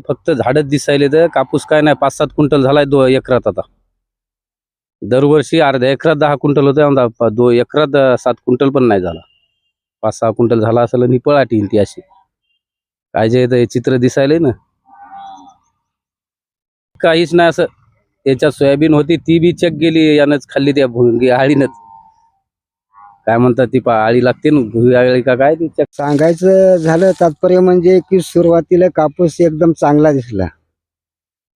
फक्त झाडच दिसायले तर कापूस काय नाही पाच सात क्विंटल झालाय दो एकरात आता. दरवर्षी अर्ध्या एकरात दहा क्विंटल होते आमदा दो एकरात सात क्विंटल पण नाही झाला. पाच सहा क्विंटल झाला असेल आणि पळाटी ती अशी. काय जे हे चित्र दिसायले ना. काहीच नाही असं. याच्यात सोयाबीन होती ती बी चेक गेली यानंच खाल्ली त्या भुंगी आळीनंच. काय म्हणतात ती पा आळी लागते ना भुई आळी का काय ती? सांगायचं झालं तात्पर्य म्हणजे की सुरुवातीला कापूस एकदम चांगला दिसला.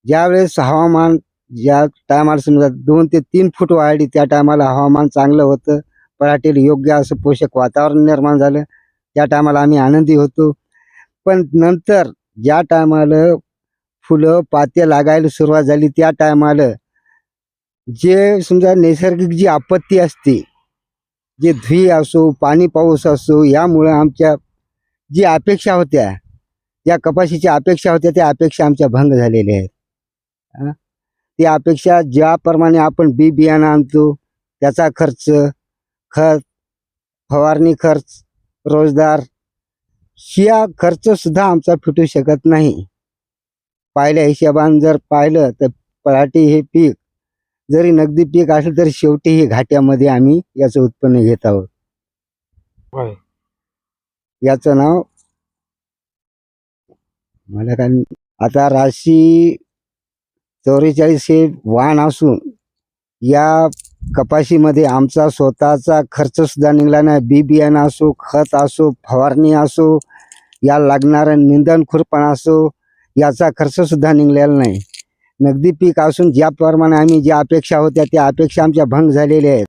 ज्यावेळेस हवामान ज्या टायमाला समजा दोन ते तीन फूट वाढली त्या टायमाला हवामान चांगलं होतं. पराठीला योग्य असं पोषक वातावरण निर्माण झालं. त्या टायमाला आम्ही आनंदी होतो. पण नंतर ज्या टायमाला फुलं पाते लागायला सुरुवात झाली त्या टायमाला जे समजा नैसर्गिक जी आपत्ती असते जे धुई असो पाणी पाऊस असो यामुळं आमच्या जी अपेक्षा होत्या या कपाशीच्या अपेक्षा होत्या त्या अपेक्षा आमच्या भंग झालेल्या आहेत. ती त्या अपेक्षा ज्याप्रमाणे आपण बी बियाणं आणतो त्याचा खर्च खत फवारणी खर्च रोजदार शिया खर्चसुद्धा आमचा फिटू शकत नाही. पाहिल्या हिशोबानं जर पाहिलं तर पराठी हे पीक जरी नगदी पीक असलं तरी शेवटी हे घाट्यामध्ये आम्ही याचं उत्पन्न घेत आहोत. होय. याचं नाव मला काय आता राशी चौवेचाळीस हे वाण असून या कपाशीमध्ये आमचा स्वतःचा खर्च सुद्धा निघाला नाही. बी बियाणं असो खत असो फवारणी असो या लागणारं निंदन खुरपण असो याचा खर्च सुद्धा निघालेला नाही. नगदी पीक असून ज्याप्रमाणे आम्ही ज्या अपेक्षा होत्या त्या अपेक्षा आमच्या भंग झालेल्या आहेत.